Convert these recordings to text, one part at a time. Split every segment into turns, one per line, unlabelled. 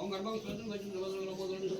ओंकार बाबू सुन भाई सुन भाई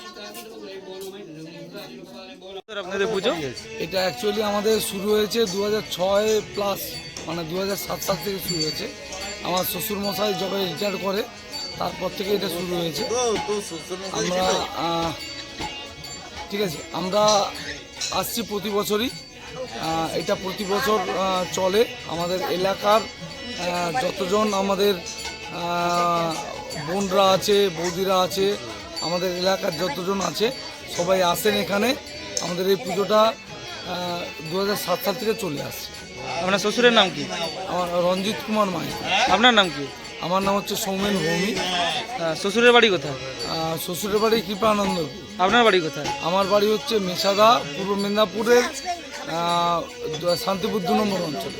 আপনাদের পুজো?
এটা অ্যাকচুয়ালি আমাদের শুরু হয়েছে দু ছয় প্লাস মানে দু সাত সাল থেকে শুরু হয়েছে। আমার শ্বশুর মশাই যবে রিটায়ার করে তারপর থেকে এটা শুরু হয়েছে। আমরা ঠিক আছে আমরা আসছি প্রতি বছরই। এটা প্রতি বছর চলে। আমাদের এলাকার যতজন আমাদের বোনরা আছে বৌদিরা আছে আমাদের এলাকার যতজন আছে সবাই আসেন এখানে। আমাদের এই পুজোটা দু সাত সাল থেকে চলে আসছে।
আপনার শ্বশুরের নাম কি?
আমার রঞ্জিত কুমার মাই
আপনার নাম কি?
আমার নাম হচ্ছে সৌমেন
ভৌমি। শ্বশুরের বাড়ি কোথায়?
শ্বশুরের বাড়ি কৃপানন্দ।
আপনার বাড়ি কোথায়?
আমার বাড়ি হচ্ছে মেসাদা পূর্ব মেদিনীপুরের শান্তিপুর দু নম্বর অঞ্চলে।